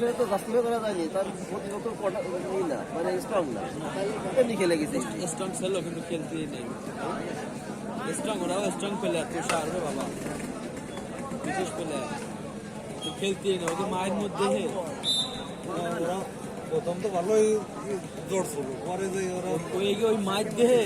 বাংলাদেশে তো জাস্টিফাই করা যায়নি তার প্রতিগত কটা ই না মানে স্ট্রং না। এমনি খেলে গেছে স্ট্রং ছিল কিন্তু খেলতেই নেই। স্ট্রং ওরাও স্ট্রং প্লেয়ার তুষার রে বাবা। বিশেষ প্লেয়ার তো খেলতেই নেই ওদের মায়ের মধ্যে ওরা প্রথম তো ভালোই দৌড়ছিল পরে যে ওরা ওই মায়ের দেহে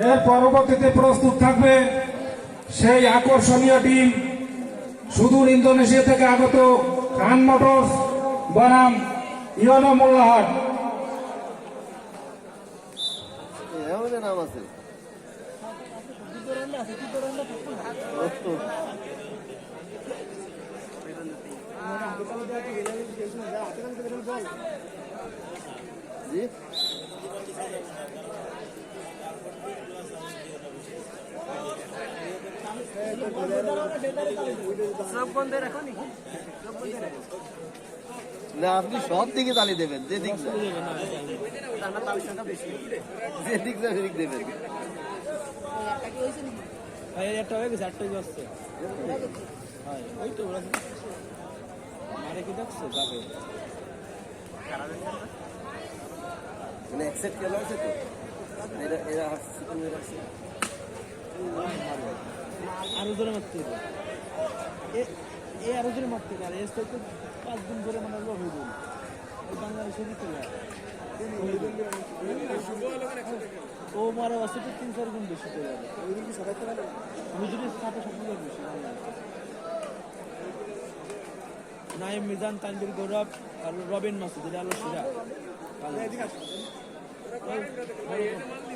এর পরবর্তীতে প্রস্তুত থাকবে সেই আকর্ষণীয় টিম সুদূর ইন্দোনেশিয়া থেকে আগত খান মোটরস বনাম ইয়নো মোল্লাহাট। না? আপনি সব দিকে তালি দেবেন যে দিক যে দিক যায় সেদিক দেবেন। একটা হয়ে গেছে আটটা আসছে ওই তো মারে কি দেখছ? যাবে। মানে অ্যাকসেপ্ট কেন আছে তো? এরা এরা হাসছে এরা হাসছে। আরও জোরে মারতে এ- আরও জোরে মারতে পারে এর তো পাঁচ দিন ধরে মানে লোক হয়ে গেল বাংলাদেশের ও মারা তো তিন চার গুণ বেশি করে যাবে হুজুরের সাথে সবগুলো বেশি। নাইম মিজান তানবির গৌরব আর রবিন মাসুদ এটা আলো সিরা।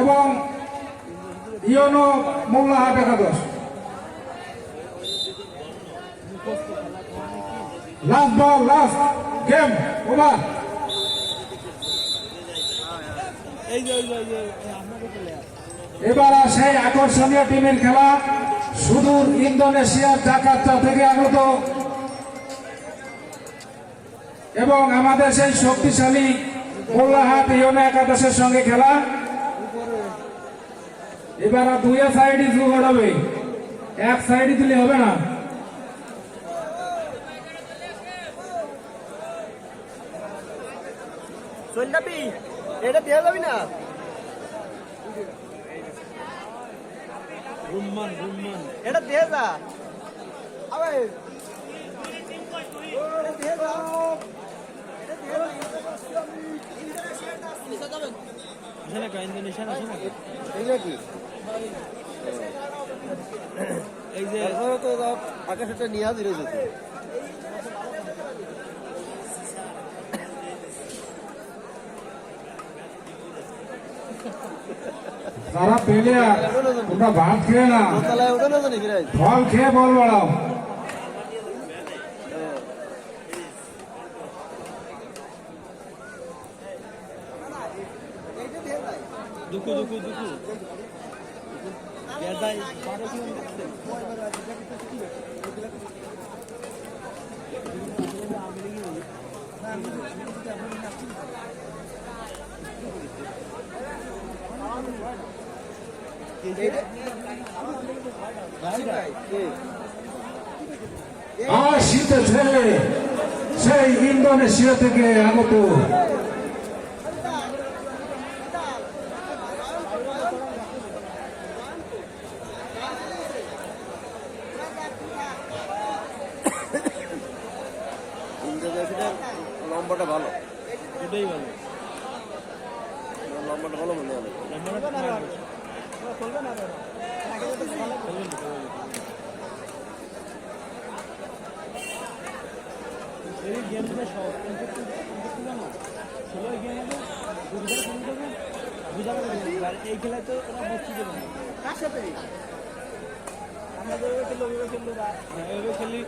এবং ইয়নো মোল্লাহাট একাদশ। Last ball last game over এবার সেই আকর্ষণীয় টিমের খেলা সুদূর ইন্দোনেশিয়ার জাকার্তা থেকে আগত। এবং আমাদের সেই শক্তিশালী মোল্লাহাট ইয়নো একাদশের সঙ্গে খেলা। এবার আর দুই সাইডে জোগাড় হবে এক সাইডে দিলে হবে না। চল যাবি এটা দেওয়া যাবি না। রুম্মান রুম্মান এটা দিয়ে যা। আবে এটা দিয়ে যা। এটা দিয়ে যা। আছে না ইন্দোনেশিয়ান আছে না এইটা কি এই যে আকাশটা নিয়ে হাজির হয়েছে তো। যারা প্লেয়ার তোমরা ভাত খেয়ে না। ফল খেয়ে বল বাড়াও গেজাই বারো কিলো আসিতেছে সেই ইন্দোনেশিয়া থেকে আগত লম্বাটা ভালো। এটাই ভালো। লম্বাটা ভালো মনে হয় এই গেমটা ষোলো গেম হবে খেলতে হবে বুঝা যাবে আর এই খেলায় তো ওরা বুঝতে দেবে না। কার সাথে? আমরা তো ওইভাবে খেললে ওইভাবে খেললে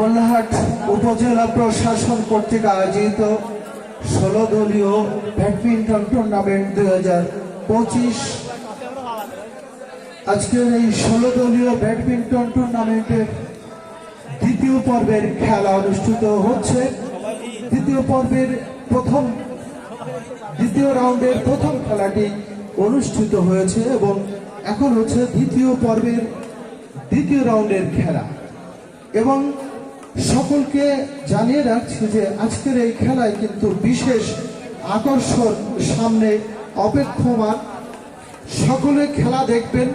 বন্যাহাট উপজেলা প্রশাসন কর্তৃক আয়োজিত ষোলো দলীয় ব্যাডমিন্টন টুর্নামেন্ট দুই হাজার পঁচিশ। আজকের এই ষোলো দলীয় ব্যাডমিন্টন টুর্নামেন্টের দ্বিতীয় পর্বের খেলা অনুষ্ঠিত হচ্ছে। দ্বিতীয় পর্বের প্রথম, দ্বিতীয় রাউন্ডের প্রথম খেলাটি অনুষ্ঠিত হয়েছে এবং এখন হচ্ছে দ্বিতীয় পর্বের দ্বিতীয় রাউন্ডের খেলা। এবং সকলকে জানিয়ে রাখছি যে আজকের এই খেলায় কিন্তু বিশেষ আকর্ষণ সামনে অপেক্ষমান। সকলে খেলা দেখবেন।